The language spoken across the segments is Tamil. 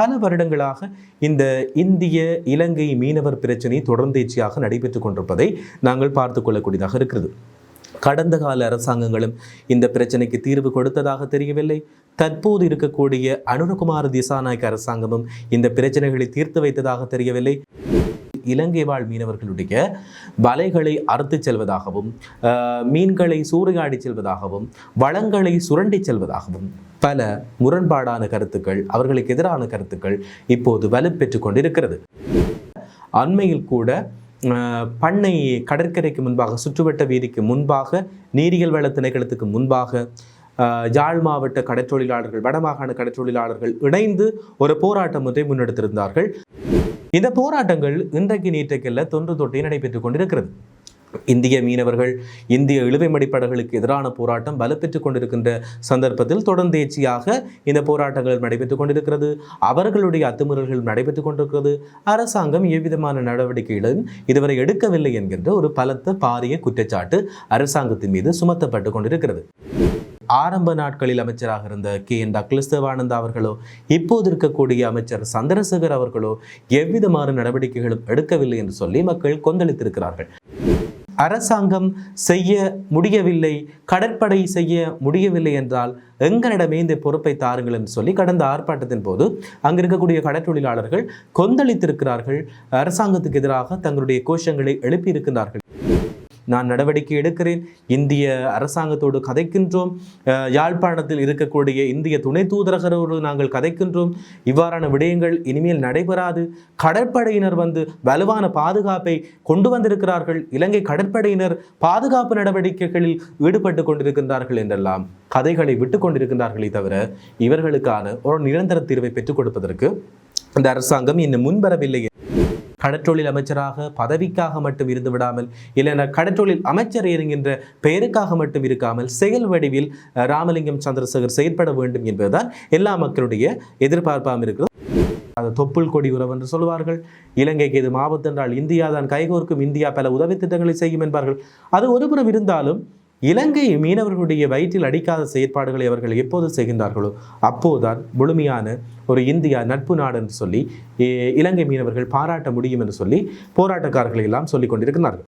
பல வருடங்களாக இந்த இந்திய இலங்கை மீனவர் பிரச்சனை தொடர்ந்தேச்சியாக நடைபெற்றுக் கொண்டிருப்பதை நாங்கள் பார்த்து கொள்ளக்கூடியதாக இருக்கிறது. கடந்த கால அரசாங்கங்களும் இந்த பிரச்சனைக்கு தீர்வு கொடுத்ததாக தெரியவில்லை. தற்போது இருக்கக்கூடிய அனுரகுமார திசாநாயக்க அரசாங்கமும் இந்த பிரச்சனைகளை தீர்த்து வைத்ததாக தெரியவில்லை. இலங்கை வாழ் மீனவர்களுடைய வலைகளை அறுத்து செல்வதாகவும் ஆஹ், மீன்களை சூறையாடி செல்வதாகவும் வளங்களை சுரண்டி செல்வதாகவும் பல முரண்பாடான கருத்துக்கள் அவர்களுக்கு எதிரான கருத்துக்கள் இப்போது வலுப்பெற்று கொண்டிருக்கிறது. அண்மையில் கூட ஆஹ், பண்ணை கடற்கரைக்கு முன்பாக சுற்றுவட்ட வீதிக்கு முன்பாக நீரியல் வள திணைக்களத்துக்கு முன்பாக ஆஹ், யாழ் மாவட்ட கடற்றொழிலாளர்கள் வடமாகாண கடற்றொழிலாளர்கள் இணைந்து ஒரு போராட்டம் ஒன்றை முன்னெடுத்திருந்தார்கள். இந்த போராட்டங்கள் இன்றைக்கு நேற்றைக்கல்ல தொன்று தொட்டே நடைபெற்றுக் கொண்டிருக்கிறது. இந்திய மீனவர்கள் இந்திய இழுவை மடிப்படகுகளுக்கு எதிரான போராட்டம் வலுப்பெற்றுக் கொண்டிருக்கின்ற சந்தர்ப்பத்தில் தொடர்ந்தேச்சியாக இந்த போராட்டங்கள் நடைபெற்றுக் கொண்டிருக்கிறது. அவர்களுடைய அத்துமீறல்கள் நடைபெற்றுக் கொண்டிருக்கிறது. அரசாங்கம் எவ்விதமான நடவடிக்கைகளும் இதுவரை எடுக்கவில்லை என்கின்ற ஒரு பலத்த பாரிய குற்றச்சாட்டு அரசாங்கத்தின் மீது சுமத்தப்பட்டு கொண்டிருக்கிறது. ஆரம்ப நாட்களில் அமைச்சராக இருந்த கே என் டக்ளஸ் தேவானந்தா அவர்களோ இப்போது இருக்கக்கூடிய அமைச்சர் சந்திரசேகர் அவர்களோ எவ்விதமான நடவடிக்கைகளும் எடுக்கவில்லை என்று சொல்லி மக்கள் கொந்தளித்திருக்கிறார்கள். அரசாங்கம் செய்ய முடியவில்லை கடற்படை செய்ய முடியவில்லை என்றால் எங்களிடமே இந்த பொறுப்பை தாருங்கள் என்று சொல்லி கடந்த ஆர்ப்பாட்டத்தின் போது அங்கு இருக்கக்கூடிய கடற்தொழிலாளர்கள் கொந்தளித்திருக்கிறார்கள். அரசாங்கத்துக்கு எதிராக தங்களுடைய கோஷங்களை எழுப்பியிருக்கிறார்கள். நான் நடவடிக்கை எடுக்கிறேன். இந்திய அரசாங்கத்தோடு கதைக்கின்றோம். யாழ்ப்பாணத்தில் இருக்கக்கூடிய இந்திய துணை தூதரகரோடு நாங்கள் கதைக்கின்றோம். இவ்வாறான விடயங்கள் இனிமேல் நடைபெறாது. கடற்படையினர் வந்து வலுவான பாதுகாப்பை கொண்டு வந்திருக்கிறார்கள். இலங்கை கடற்படையினர் பாதுகாப்பு நடவடிக்கைகளில் ஈடுபட்டு கொண்டிருக்கின்றார்கள் என்றெல்லாம் கதைகளை விட்டு கொண்டிருக்கின்றார்களே தவிர இவர்களுக்கான ஒரு நிரந்தர தீர்வை பெற்றுக் கொடுப்பதற்கு இந்த அரசாங்கம் இன்னும் முன்வரவில்லை கடற்றொழில் அமைச்சராக பதவிக்காக மட்டும் இருந்து விடாமல் இல்லைன்னா கடற்றொழில் அமைச்சர் என்கின்ற பெயருக்காக மட்டும் இருக்காமல் செயல் வடிவில் ராமலிங்கம் சந்திரசேகர் செயற்பட வேண்டும் என்பதுதான் எல்லா மக்களுடைய எதிர்பார்ப்பாக இருக்கிறது. அது தொப்புள் கொடி உறவு என்று சொல்வார்கள் இலங்கைக்கு இது ஆபத்து என்றால் இந்தியா தான் கைகோர்க்கும். இந்தியா பல உதவி திட்டங்களை செய்யும் என்பார்கள். அது ஒருபுறம் இருந்தாலும் இலங்கை மீனவர்களுடைய வயிற்றில் அடிக்காத செயற்பாடுகளை அவர்கள் எப்போது செய்கின்றார்களோ அப்போதுதான் முழுமையான ஒரு இந்தியா நட்பு நாடு என்று சொல்லி இலங்கை மீனவர்கள் பாராட்ட முடியும் என்று சொல்லி போராட்டக்காரர்களை எல்லாம் சொல்லிக் கொண்டிருக்கிறார்கள்.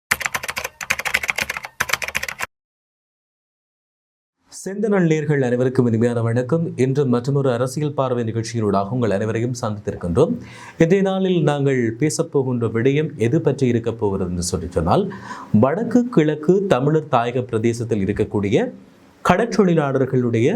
செந்தனல் நேர்கள் அனைவருக்கும் இனிமையான வணக்கம். இன்று மற்றொரு அரசியல் பார்வை நிகழ்ச்சியினூடாக உங்கள் அனைவரையும் சந்தித்திருக்கின்றோம். இன்றைய நாளில் நாங்கள் பேசப்போகின்ற விடயம் எது பற்றி இருக்க போகிறது என்று சொல்லி சொன்னால் வடக்கு கிழக்கு தமிழர் தாயக பிரதேசத்தில் இருக்கக்கூடிய கடற்றொழிலாளர்களுடைய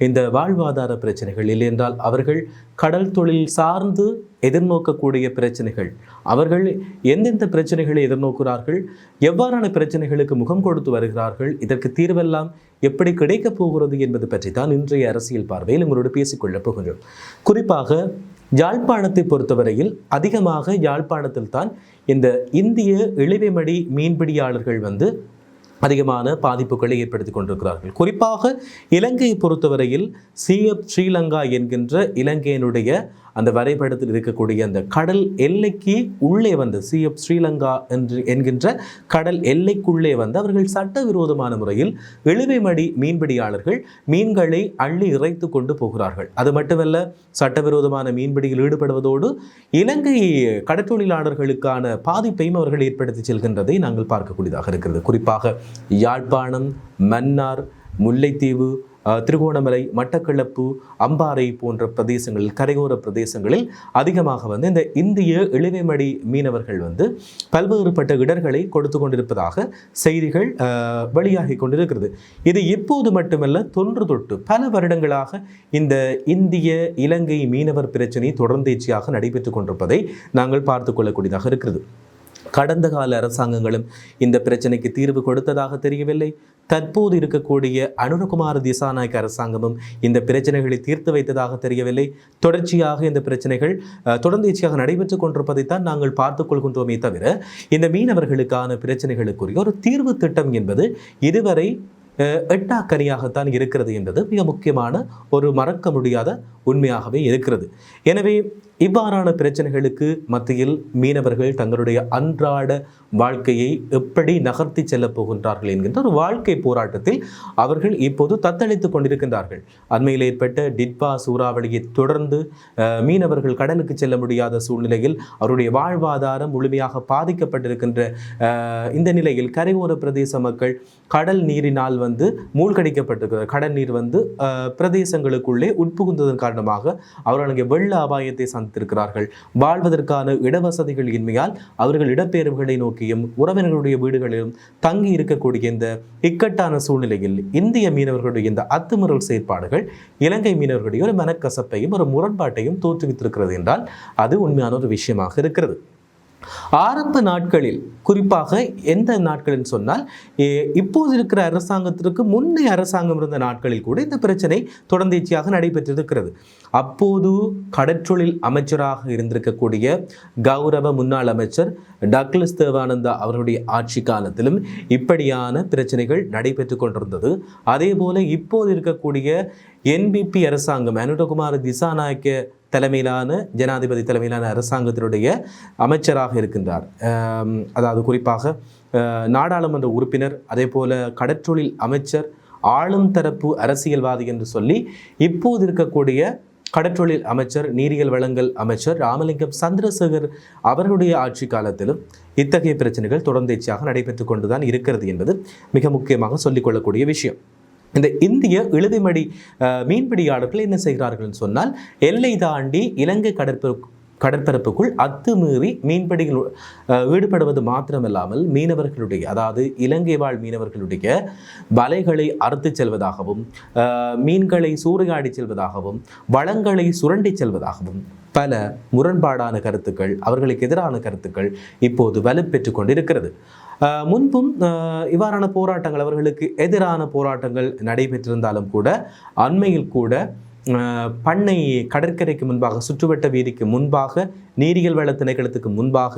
இந்த வாழ்வாதார பிரச்சனைகள் இல்லை என்றால் அவர்கள் கடல் தொழில் சார்ந்து எதிர்நோக்கக்கூடிய பிரச்சனைகள். அவர்கள் எந்தெந்த பிரச்சனைகளை எதிர்நோக்கிறார்கள் எவ்வாறான பிரச்சனைகளுக்கு முகம் கொடுத்து வருகிறார்கள் இதற்கு தீர்வெல்லாம் எப்படி கிடைக்கப் போகிறது என்பது பற்றி தான் இன்றைய அரசியல் பார்வையில் உங்களோடு பேசிக்கொள்ளப் போகின்றோம். குறிப்பாக யாழ்ப்பாணத்தை பொறுத்தவரையில் அதிகமாக யாழ்ப்பாணத்தில் தான் இந்த இந்திய இழிவைமடி மீன்பிடியாளர்கள் வந்து அதிகமான பாதிப்புகளை ஏற்படுத்தி கொண்டிருக்கிறார்கள். குறிப்பாக இலங்கையை பொறுத்தவரையில் சிஎப் ஸ்ரீலங்கா என்கின்ற இலங்கையினுடைய அந்த வரைபடத்தில் இருக்கக்கூடிய அந்த கடல் எல்லைக்கு உள்ளே வந்து சிஎப் ஸ்ரீலங்கா என்று என்கின்ற கடல் எல்லைக்குள்ளே வந்து அவர்கள் சட்டவிரோதமான முறையில் இழுவைமடி மீன்பிடியாளர்கள் மீன்களை அள்ளி இறைத்து கொண்டு போகிறார்கள். அது மட்டுமல்ல சட்டவிரோதமான மீன்பிடியில் ஈடுபடுவதோடு இலங்கை கடற்தொழிலாளர்களுக்கான பாதிப்பையும் அவர்கள் ஏற்படுத்தி செல்கின்றதை நாங்கள் பார்க்கக்கூடியதாக இருக்கிறது. குறிப்பாக யாழ்ப்பாணம் மன்னார் முல்லைத்தீவு திருகோணமலை மட்டக்களப்பு அம்பாறை போன்ற பிரதேசங்களில் கரையோர பிரதேசங்களில் அதிகமாக வந்து இந்த இந்திய இழுவைமடி மீனவர்கள் வந்து பல்வேறுபட்ட இடர்களை கொடுத்து கொண்டிருப்பதாக செய்திகள் வெளியாகி கொண்டிருக்கிறது. இது இப்போது மட்டுமல்ல தொன்று தொட்டு பல வருடங்களாக இந்த இந்திய இலங்கை மீனவர் பிரச்சினை தொடர்ந்தேச்சியாக நடைபெற்றுக் கொண்டிருப்பதை நாங்கள் பார்த்து கொள்ளக்கூடியதாக இருக்கிறது. கடந்த கால அரசாங்கங்களும் இந்த பிரச்சனைக்கு தீர்வு கொடுத்ததாக தெரியவில்லை. தற்போது இருக்கக்கூடிய அனுரகுமார திசாநாயக்க அரசாங்கமும் இந்த பிரச்சனைகளை தீர்த்து வைத்ததாக தெரியவில்லை. தொடர்ச்சியாக இந்த பிரச்சனைகள் தொடர்ந்துச்சியாக தொடர்ந்தேச்சியாக நடைபெற்றுக் கொண்டிருப்பதைத்தான் நாங்கள் பார்த்துக் கொள்கின்றோமே தவிர இந்த மீனவர்களுக்கான பிரச்சனைகளுக்குரிய ஒரு தீர்வு திட்டம் என்பது இதுவரை எட்டாக்கனியாகத்தான் இருக்கிறது என்பது மிக முக்கியமான ஒரு மறக்க முடியாத உண்மையாகவே இருக்கிறது. எனவே இவ்வாறான பிரச்சனைகளுக்கு மத்தியில் மீனவர்கள் தங்களுடைய அன்றாட வாழ்க்கையை எப்படி நகர்த்தி செல்லப் போகின்றார்கள் என்கின்ற ஒரு வாழ்க்கை போராட்டத்தில் அவர்கள் இப்போது தத்தளித்துக் கொண்டிருக்கின்றார்கள். அண்மையில் ஏற்பட்ட டிட்பா சூறாவளியை தொடர்ந்து மீனவர்கள் கடலுக்கு செல்ல முடியாத சூழ்நிலையில் அவருடைய வாழ்வாதாரம் முழுமையாக பாதிக்கப்பட்டிருக்கின்ற இந்த நிலையில் கரையோர பிரதேச மக்கள் கடல் நீரினால் வந்து மூழ்கடிக்கப்பட்டிருக்கிறது கடல் நீர் வந்து பிரதேசங்களுக்குள்ளே உட்புகுந்ததன் காரணமாக அவர்கள் அங்கே வெள்ள அபாயத்தை வைத்திருக்கிறார்கள். வாழ்வதற்கான இடவசதிகள் இன்மையால் அவர்கள் இடப்பெயர்வுகளை நோக்கியும் உறவினர்களுடைய வீடுகளிலும் தங்கி இருக்கக்கூடிய இந்த இக்கட்டான சூழ்நிலையில் இந்திய மீனவர்களுடைய இந்த அத்துமுறல் செயற்பாடுகள் இலங்கை மீனவர்களுடைய ஒரு மனக்கசப்பையும் ஒரு முரண்பாட்டையும் தோற்றுவித்திருக்கிறது என்றால் அது உண்மையான ஒரு விஷயமாக இருக்கிறது. ஆரம்ப நாட்களில் குறிப்பாக எந்த நாட்களில் சொன்னால் இப்போது இருக்கிற அரசாங்கத்திற்கு முன்னைய அரசாங்கம் இருந்த நாட்களில் கூட இந்த பிரச்சனை தொடர்ந்தேச்சியாக நடைபெற்றிருக்கிறது. அப்போது கடற்றொழில் அமைச்சராக இருந்திருக்கக்கூடிய கௌரவ முன்னாள் அமைச்சர் டக்லஸ் தேவானந்தா அவருடைய ஆட்சி காலத்திலும் இப்படியான பிரச்சனைகள் நடைபெற்று கொண்டிருந்தது. அதே போல இப்போது இருக்கக்கூடிய என்பிபி அரசாங்கம் அனுரகுமார் திசாநாயக்க தலைமையிலான ஜனாதிபதி தலைமையிலான அரசாங்கத்தினுடைய அமைச்சராக இருக்கின்றார். அதாவது குறிப்பாக நாடாளுமன்ற உறுப்பினர் அதே போல கடற்றொழில் அமைச்சர் ஆளும் தரப்பு அரசியல்வாதி என்று சொல்லி இப்போது இருக்கக்கூடிய கடற்றொழில் அமைச்சர் நீரியல் வளங்கள் அமைச்சர் ராமலிங்கம் சந்திரசேகர் அவர்களுடைய ஆட்சி காலத்திலும் இத்தகைய பிரச்சனைகள் தொடர்ந்தேச்சியாக நடைபெற்று கொண்டுதான் இருக்கிறது என்பது மிக முக்கியமாக சொல்லிக்கொள்ளக்கூடிய விஷயம். இந்த இந்திய இழுதிமடி மீன்பிடியாளர்கள் என்ன செய்கிறார்கள் சொன்னால் எல்லை தாண்டி இலங்கை கடற்பரப்பு கடற்பரப்புக்குள் அத்துமீறி மீன்பிடிகள் ஈடுபடுவது மாத்திரமல்லாமல் மீனவர்களுடைய அதாவது இலங்கை வாழ் மீனவர்களுடைய வலைகளை அறுத்து செல்வதாகவும் மீன்களை சூறையாடி செல்வதாகவும் வளங்களை சுரண்டி செல்வதாகவும் பல முரண்பாடான கருத்துக்கள் அவர்களுக்கு எதிரான கருத்துக்கள் இப்போது வலுப்பெற்று கொண்டிருக்கிறது. முன்பும் அஹ், இவ்வாறான போராட்டங்கள் அவர்களுக்கு எதிரான போராட்டங்கள் நடைபெற்றிருந்தாலும் கூட அண்மையில் கூட பண்ணை கடற்கரைக்கு முன்பாக சுற்றுவட்ட வீதிக்கு முன்பாக நீரியல் வள திணைக்களத்துக்கு முன்பாக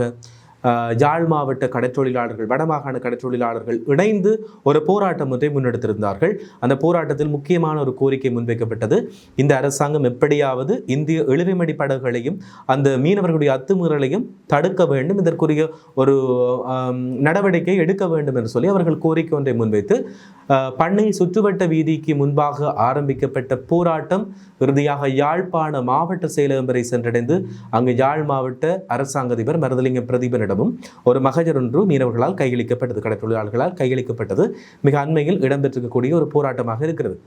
யாழ் மாவட்ட கடற்றொழிலாளர்கள் வடமாகாண கடற்றொழிலாளர்கள் இணைந்து ஒரு போராட்டம் ஒன்றை முன்னெடுத்திருந்தார்கள். அந்த போராட்டத்தில் முக்கியமான ஒரு கோரிக்கை முன்வைக்கப்பட்டது. இந்த அரசாங்கம் எப்படியாவது இந்திய இழுவைமடி படகுகளையும் அந்த மீனவர்களுடைய அத்துமீறலையும் தடுக்க வேண்டும். இதற்குரிய ஒரு நடவடிக்கை எடுக்க வேண்டும் என்று சொல்லி அவர்கள் கோரிக்கை ஒன்றை முன்வைத்து பண்ணை சுற்றுவட்ட வீதிக்கு முன்பாக ஆரம்பிக்கப்பட்ட போராட்டம் இறுதியாக யாழ்ப்பாண மாவட்ட செயலகம் வரை சென்றடைந்து அங்கு யாழ் மாவட்ட அரசாங்க அதிபர் மருதலிங்க பிரதீபனிடமும் ஒரு மகஜர் ஒன்று மீனவர்களால் கையளிக்கப்பட்டது கடற்தொழிலாளர்களால் கையளிக்கப்பட்டது. மிக அண்மையில் இடம்பெற்றிருக்கக்கூடிய ஒரு போராட்டமாக இருக்கிறது.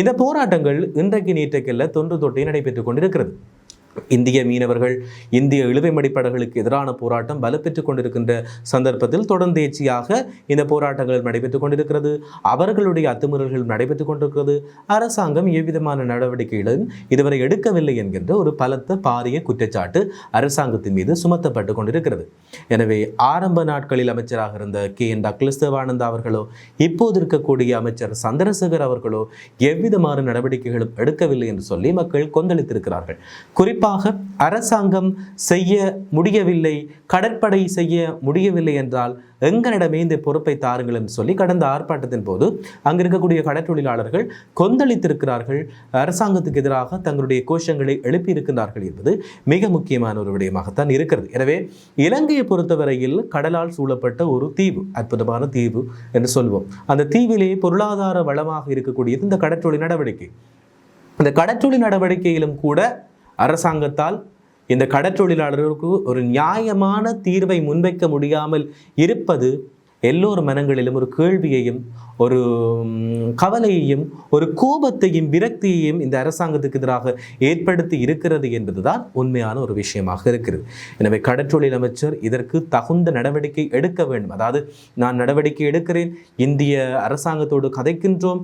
இந்த போராட்டங்கள் இன்றைக்கு நேற்றைக்கல்ல தொன்று தொட்டி நடைபெற்றுக் கொண்டிருக்கிறது. இந்திய மீனவர்கள் இந்திய இழுவை படகுகளுக்கு எதிரான போராட்டம் வலுப்பெற்றுக் கொண்டிருக்கின்ற சந்தர்ப்பத்தில் தொடர்ந்தேச்சியாக இந்த போராட்டங்கள் நடைபெற்றுக் கொண்டிருக்கிறது. அவர்களுடைய அத்துமீறல்கள் நடைபெற்றுக் கொண்டிருக்கிறது. அரசாங்கம் எவ்விதமான நடவடிக்கைகளும் இதுவரை எடுக்கவில்லை என்கின்ற ஒரு பலத்த பாரிய குற்றச்சாட்டு அரசாங்கத்தின் மீது சுமத்தப்பட்டு கொண்டிருக்கிறது. எனவே ஆரம்ப நாட்களில் அமைச்சராக இருந்த கே. என். டக்ளஸ் தேவானந்தா அவர்களோ இப்போது இருக்கக்கூடிய அமைச்சர் சந்திரசேகர் அவர்களோ எவ்விதமான நடவடிக்கைகளும் எடுக்கவில்லை என்று சொல்லி மக்கள் கொந்தளித்திருக்கிறார்கள். குறிப்பாக குறிப்பாக அரசாங்கம் செய்ய முடியவில்லை கடற்படை செய்ய முடியவில்லை என்றால் எங்களிடமே இந்த பொறுப்பை தாருங்கள் என்று சொல்லி கடந்த ஆர்ப்பாட்டத்தின் போது அங்கு இருக்கக்கூடிய கடற்றொழிலாளர்கள் கொந்தளித்திருக்கிறார்கள். அரசாங்கத்துக்கு எதிராக தங்களுடைய கோஷங்களை எழுப்பியிருக்கிறார்கள் என்பது மிக முக்கியமான ஒரு விடயமாகத்தான் இருக்கிறது. எனவே இலங்கையை பொறுத்தவரையில் கடலால் சூழப்பட்ட ஒரு தீவு அற்புதமான தீவு என்று சொல்வோம். அந்த தீவிலே பொருளாதார வளமாக இருக்கக்கூடியது இந்த கடற்றொழில் நடவடிக்கை. இந்த கடற்றொழில் நடவடிக்கையிலும் கூட அரசாங்கத்தால் இந்த கடற்றொழிலாளர்களுக்கு ஒரு நியாயமான தீர்வை முன்வைக்க முடியாமல் இருப்பது எல்லோர் மனங்களிலும் ஒரு கேள்வியையும் ஒரு கவலையையும் ஒரு கோபத்தையும் விரக்தியையும் இந்த அரசாங்கத்துக்கு எதிராக ஏற்படுத்தி இருக்கிறது என்பதுதான் உண்மையான ஒரு விஷயமாக இருக்கிறது. எனவே கடற்றொழில் அமைச்சர் இதற்கு தகுந்த நடவடிக்கை எடுக்க வேண்டும். அதாவது நான் நடவடிக்கை எடுக்கிறேன் இந்திய அரசாங்கத்தோடு கதைக்கின்றோம்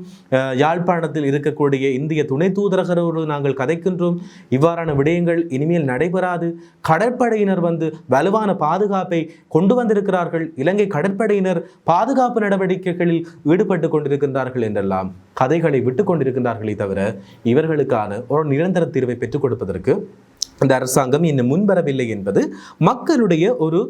யாழ்ப்பாணத்தில் இருக்கக்கூடிய இந்திய துணை தூதரகரோடு நாங்கள் கதைக்கின்றோம். இவ்வாறான விடயங்கள் இனிமேல் நடைபெறாது. கடற்படையினர் வந்து வலுவான பாதுகாப்பை கொண்டு வந்திருக்கிறார்கள். இலங்கை கடற்படையினர் பாதுகாப்பு நடவடிக்கைகளில் ஈடுபட்டு கொண்டிருக்கின்றார்கள் என்றெல்லாம் கதைகளை விட்டு கொண்டிருக்கின்றார்களே தவிர இவர்களுக்கான ஒரு நிரந்தர தீர்வை பெற்றுக் கொடுப்பதற்கு இந்த அரசாங்கம் இன்னும் முன்வரவில்லை என்பது மக்களுடைய ஒரு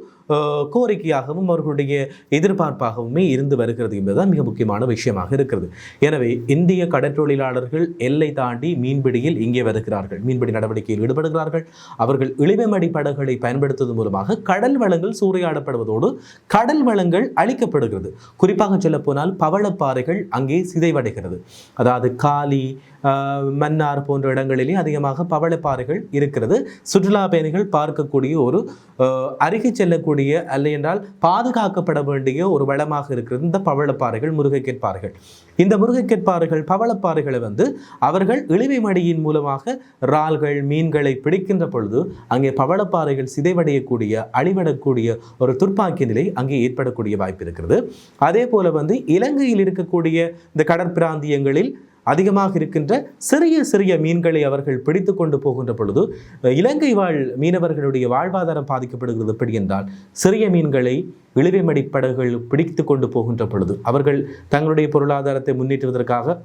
கோரிக்கையாகவும் அவர்களுடைய எதிர்பார்ப்பாகவுமே இருந்து வருகிறது என்பதுதான் மிக முக்கியமான விஷயமாக இருக்கிறது. எனவே இந்திய கடற்றொழிலாளர்கள் எல்லை தாண்டி மீன்பிடியில் இங்கே வருகிறார்கள். மீன்பிடி நடவடிக்கையில் ஈடுபடுகிறார்கள். அவர்கள் இழிவமடி படகுகளை பயன்படுத்துவதன் மூலமாக கடல் வளங்கள் சூறையாடப்படுவதோடு கடல் வளங்கள் அழிக்கப்படுகிறது. குறிப்பாக சொல்லப்போனால் பவளப்பாறைகள் அங்கே சிதைவடைகிறது. அதாவது காலி மன்னார் போன்ற இடங்களிலே அதிகமாக பவளப்பாறைகள் இருக்கிறது. சுற்றுலா பயணிகள் பார்க்கக்கூடிய ஒரு அருகே செல்லக்கூடிய அல்ல என்றால் பாதுகாக்கப்பட வேண்டிய ஒரு வளமாக இருக்கிறது. இந்த பவளப்பாறைகள் முருகைக்கேற்பாறைகள் இந்த முருகைக்கேற்பாறைகள் பவளப்பாறைகளை வந்து அவர்கள் இழிவை மடியின் மூலமாக இறால்கள் மீன்களை பிடிக்கின்ற பொழுது அங்கே பவளப்பாறைகள் சிதைவடையக்கூடிய அழிவடக்கூடிய ஒரு துர்ப்பாக்கிய நிலை அங்கே ஏற்படக்கூடிய வாய்ப்பு இருக்கிறது. அதே போல வந்து இலங்கையில் இருக்கக்கூடிய இந்த கடற்பிராந்தியங்களில் அதிகமாக இருக்கின்ற சிறிய சிறிய மீன்களை அவர்கள் பிடித்து கொண்டு போகின்ற பொழுது இலங்கை வாழ் மீனவர்களுடைய வாழ்வாதாரம் பாதிக்கப்படுகிறது எப்படி என்றால் சிறிய மீன்களை இழுவை மடிப்படகுகள் பிடித்து கொண்டு போகின்ற பொழுது அவர்கள் தங்களுடைய பொருளாதாரத்தை முன்னேற்றுவதற்காக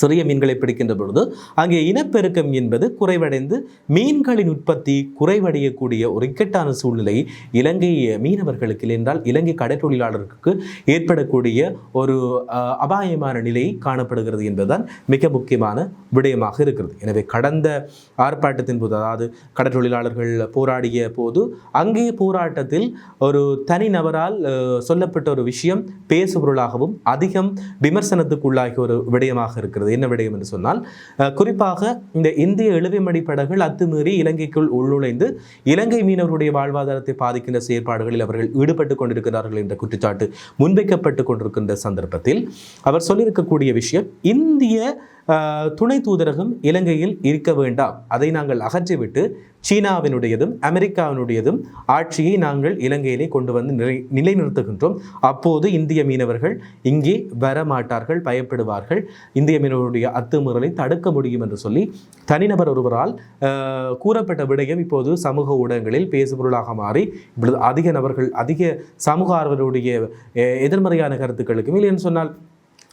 சிறிய மீன்களை பிடிக்கின்ற பொழுது அங்கே இனப்பெருக்கம் என்பது குறைவடைந்து மீன்களின் உற்பத்தி குறைவடையக்கூடிய ஒரு இக்கட்டான சூழ்நிலை இலங்கை மீனவர்களுக்கு என்றால் இலங்கை கடற்தொழிலாளர்களுக்கு ஏற்படக்கூடிய ஒரு அபாயமான நிலை காணப்படுகிறது என்பதுதான் மிக முக்கியமான விடயமாக இருக்கிறது. எனவே கடந்த ஆர்ப்பாட்டத்தின் போது அதாவது கடற்தொழிலாளர்கள் போராடிய போது அங்கே போராட்டத்தில் ஒரு தனிநபரால் சொல்லப்பட்ட ஒரு விஷயம் பேசுபொருளாகவும் அதிகம் விமர்சனத்துக்குள்ளாகிய ஒரு விடயமாக இருக்கிறது. என்ன விடயம் என்று சொன்னால் குறிப்பாக இந்த இந்திய இழுவைமடி படகுகள் அத்துமீறி இலங்கைக்குள் உள்நுழைந்து இலங்கை மீனவருடைய வாழ்வாதாரத்தை பாதிக்கின்ற செயற்பாடுகளில் அவர்கள் ஈடுபட்டு கொண்டிருக்கிறார்கள் என்ற குற்றச்சாட்டு முன்வைக்கப்பட்டு கொண்டிருக்கின்ற சந்தர்ப்பத்தில் அவர் சொல்லியிருக்கக்கூடிய விஷயம் இந்திய துணை தூதரகம் இலங்கையில் இருக்க வேண்டாம். அதை நாங்கள் அகற்றிவிட்டு சீனாவினுடையதும் அமெரிக்காவினுடையதும் ஆட்சியை நாங்கள் இலங்கையிலே கொண்டு வந்து நிலை நிலைநிறுத்துகின்றோம். அப்போது இந்திய மீனவர்கள் இங்கே வரமாட்டார்கள் பயப்படுவார்கள். இந்திய மீனவருடைய அத்துமுறலை தடுக்க முடியும் என்று சொல்லி தனிநபர் ஒருவரால் கூறப்பட்ட விடயம் இப்போது சமூக ஊடகங்களில் பேசுபொருளாக மாறி இப்பொழுது அதிக நபர்கள் அதிக சமூக ஆர்வலருடைய எதிர்மறையான கருத்துக்களுக்கும் இல்லைன்னு சொன்னால்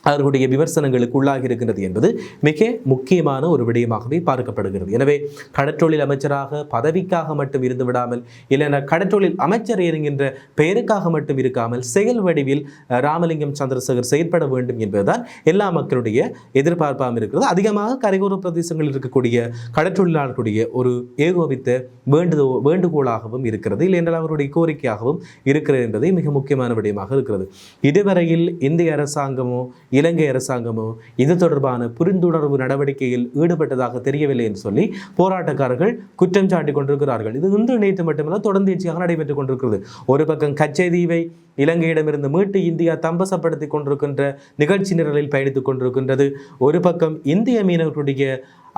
அவர்களுடைய விமர்சனங்களுக்கு உள்ளாகி இருக்கின்றது என்பது மிக முக்கியமான ஒரு விடயமாகவே பார்க்கப்படுகிறது. எனவே கடற்றொழில் அமைச்சராக பதவிக்காக மட்டும் இருந்து விடாமல் இல்லைனா கடற்றொழில் அமைச்சர் என்கின்ற பெயருக்காக மட்டும் இருக்காமல் செயல் வடிவில் ராமலிங்கம் சந்திரசேகர் செயற்பட வேண்டும் என்பதுதான் எல்லா மக்களுடைய எதிர்பார்ப்பாகவும் இருக்கிறது. அதிகமாக கரையோர பிரதேசங்களில் இருக்கக்கூடிய கடற்றொழிலாளர்களுடைய ஒரு ஏகோபித்த வேண்டுதோ வேண்டுகோளாகவும் இருக்கிறது. இல்லை என்றால் அவருடைய கோரிக்கையாகவும் இருக்கிறது என்பதே மிக முக்கியமான விடயமாக இருக்கிறது. இதுவரையில் இந்திய அரசாங்கமோ இலங்கை அரசாங்கமோ இது தொடர்பான புரிந்துணர்வு நடவடிக்கையில் ஈடுபட்டதாக தெரியவில்லை என்று சொல்லி போராட்டக்காரர்கள் குற்றம் சாட்டி கொண்டிருக்கிறார்கள். இது இன்று நேற்று மட்டுமல்ல தொடர்ந்துச்சியாக நடைபெற்றுக் கொண்டிருக்கிறது. ஒரு பக்கம் கச்சைதீவை இலங்கையிடமிருந்து மீட்டு இந்தியா தம்பசப்படுத்தி கொண்டிருக்கின்ற நிகழ்ச்சி நிரலில் பயணித்துக் கொண்டிருக்கின்றது. ஒரு பக்கம் இந்திய மீனவர்களுடைய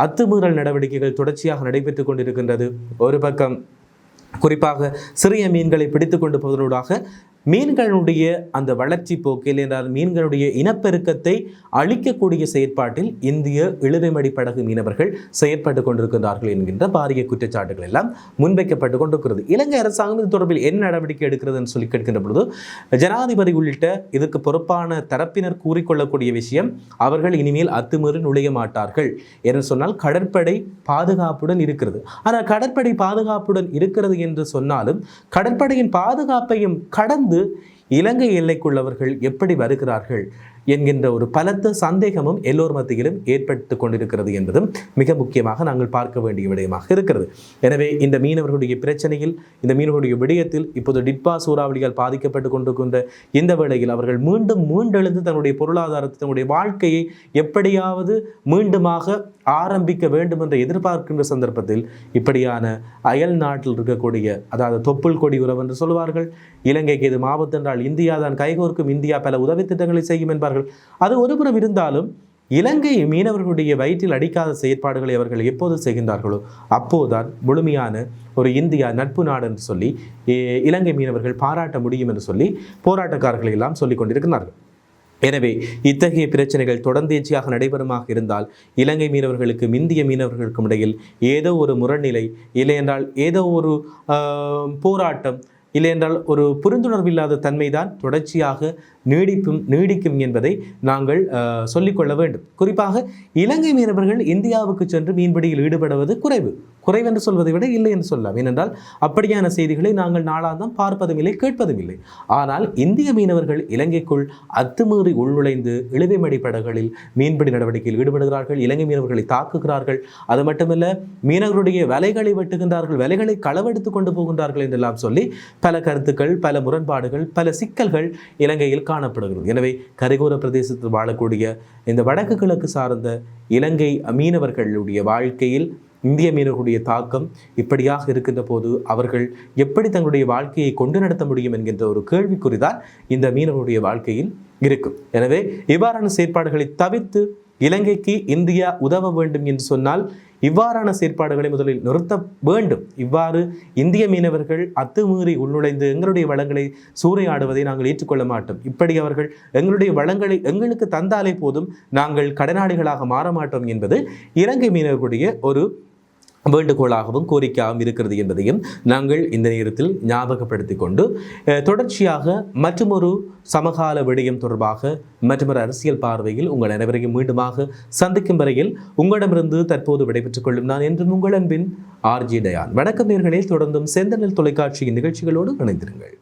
அத்துமீறல் நடவடிக்கைகள் தொடர்ச்சியாக நடைபெற்றுக் கொண்டிருக்கின்றது. ஒரு பக்கம் குறிப்பாக சிறிய மீன்களை பிடித்து கொண்டு போவதனூடாக மீன்களுடைய அந்த வளர்ச்சி போக்கில் என்றால் மீன்களுடைய இனப்பெருக்கத்தை அழிக்கக்கூடிய செயற்பாட்டில் இந்திய இழுவைமடி படகு மீனவர்கள் செயற்பட்டு கொண்டிருக்கிறார்கள் என்கின்ற பாரிய குற்றச்சாட்டுகள் எல்லாம் முன்வைக்கப்பட்டு கொண்டிருக்கிறது. இலங்கை அரசாங்கம் இது தொடர்பில் என்ன நடவடிக்கை எடுக்கிறதுன்னு சொல்லி கேட்கின்ற பொழுது ஜனாதிபதி உள்ளிட்ட இதுக்கு பொறுப்பான தரப்பினர் கூறிக்கொள்ளக்கூடிய விஷயம் அவர்கள் இனிமேல் அத்துமீறி நுழைய மாட்டார்கள் என்று சொன்னால் கடற்படை பாதுகாப்புடன் இருக்கிறது. ஆனால் கடற்படை பாதுகாப்புடன் இருக்கிறது என்று சொன்னாலும் கடற்படையின் பாதுகாப்பையும் கடந்து இலங்கை எல்லைக்குள்ளவர்கள் எப்படி வருகிறார்கள்? என்கின்ற ஒரு பலத்த சந்தேகமும் எல்லோர் மத்தியிலும் ஏற்பட்டு கொண்டிருக்கிறது என்பதும் மிக முக்கியமாக நாங்கள் பார்க்க வேண்டிய விடயமாக இருக்கிறது. எனவே இந்த மீனவர்களுடைய பிரச்சனையில் இந்த மீனவர்களுடைய விடயத்தில் இப்போது டிட்பா சூறாவளியால் பாதிக்கப்பட்டு கொண்டிருக்கின்ற இந்த வேளையில் அவர்கள் மீண்டும் மீண்டெழுந்து தன்னுடைய பொருளாதாரத்தை தன்னுடைய வாழ்க்கையை எப்படியாவது மீண்டுமாக ஆரம்பிக்க வேண்டும் என்று எதிர்பார்க்கின்ற சந்தர்ப்பத்தில் இப்படியான அயல் நாட்டில் இருக்கக்கூடிய அதாவது தொப்புள் கொடி உறவு என்று சொல்வார்கள் இலங்கைக்கு இது மாபத்து என்றால் இந்தியா தான் கைகோர்க்கும். இந்தியா பல உதவி திட்டங்களை செய்யும் என்பார்கள். அது ஒருபுறம் இருந்தாலும் இலங்கை மீனவர்களுடைய வயிற்றில் அடிக்காத செயற்பாடுகளை அவர்கள் எப்போது செய்கின்றார்களோ அப்போதுதான் முழுமையான ஒரு இந்தியா நட்பு நாடு என்று சொல்லி இலங்கை மீனவர்கள் பாராட்ட முடியும் என்று சொல்லி போராட்டக்காரர்களை எல்லாம் சொல்லிக் கொண்டிருக்கிறார்கள். எனவே இத்தகைய பிரச்சனைகள் தொடர்ந்தேச்சியாக நடைபெறுமாக இருந்தால் இலங்கை மீனவர்களுக்கும் இந்திய மீனவர்களுக்கும் இடையில் ஏதோ ஒரு முரண்நிலை இல்லையென்றால் ஏதோ ஒரு ஆஹ், போராட்டம் இல்லையென்றால் ஒரு புரிந்துணர்வு இல்லாத தன்மைதான் தொடர்ச்சியாக நீடிப்பும் நீடிக்கும் என்பதை நாங்கள் சொல்லிக்கொள்ள வேண்டும். குறிப்பாக இலங்கை மீனவர்கள் இந்தியாவுக்கு சென்று மீன்பிடியில் ஈடுபடுவது குறைவு. குறைவு என்று சொல்வதை விட இல்லை என்று சொல்லலாம். ஏனென்றால் அப்படியான செய்திகளை நாங்கள் நாளாந்தம் பார்ப்பதும் இல்லை கேட்பதும் இல்லை. ஆனால் இந்திய மீனவர்கள் இலங்கைக்குள் அத்துமீறி உள்நுழைந்து இழுவைமடி படகுகளில் மீன்பிடி நடவடிக்கையில் ஈடுபடுகிறார்கள் இலங்கை மீனவர்களை தாக்குகிறார்கள். அது மட்டுமல்ல மீனவர்களுடைய வலைகளை வெட்டுகின்றார்கள் வலைகளை களவெடுத்து கொண்டு போகின்றார்கள் என்றெல்லாம் சொல்லி பல கருத்துக்கள் பல முரண்பாடுகள் பல சிக்கல்கள் இலங்கையில் காணப்படுகிறது. எனவே கரைகோர பிரதேசத்தில் வாழக்கூடிய இந்த வடக்கு கிழக்கு சார்ந்த இலங்கை மீனவர்களுடைய வாழ்க்கையில் இந்திய மீனவர்களுடைய தாக்கம் இப்படியாக இருக்கின்ற போது அவர்கள் எப்படி தங்களுடைய வாழ்க்கையை கொண்டு நடத்த முடியும் என்கின்ற ஒரு கேள்விக்குறிதான் இந்த மீனவர்களுடைய வாழ்க்கையில் இருக்கும் எனவே இவ்வாறான செயற்பாடுகளை தவிர்த்து இலங்கைக்கு இந்தியா உதவ வேண்டும் என்று சொன்னால் இவ்வாறான செயற்பாடுகளை முதலில் நிறுத்த வேண்டும். இவ்வாறு இந்திய மீனவர்கள் அத்துமீறி உள்நுழைந்து எங்களுடைய வளங்களை சூறையாடுவதை நாங்கள் ஏற்றுக்கொள்ள மாட்டோம். இப்படி அவர்கள் எங்களுடைய வளங்களை எங்களுக்கு தந்தாலே போதும் நாங்கள் கடனாளிகளாக மாற மாட்டோம் என்பது இலங்கை மீனவர்களுடைய ஒரு வேண்டுகோளாகவும் கோரிக்கையாகவும் இருக்கிறது என்பதையும் நாங்கள் இந்த நேரத்தில் ஞாபகப்படுத்திக் கொண்டு தொடர்ச்சியாக மற்றொரு சமகால விடயம் தொடர்பாக மற்றொரு அரசியல் பார்வையில் உங்கள் அனைவரையும் மீண்டுமாக சந்திக்கும் வரையில் உங்களிடமிருந்து தற்போது விடைபெற்றுக் கொள்ளும் நான் என்றும் உங்கள் அன்பின் ஆர்ஜி டயான். வணக்கம் நேர்களில் தொடர்ந்தும் செந்தனல் தொலைக்காட்சியின் நிகழ்ச்சிகளோடு இணைந்திருங்கள்.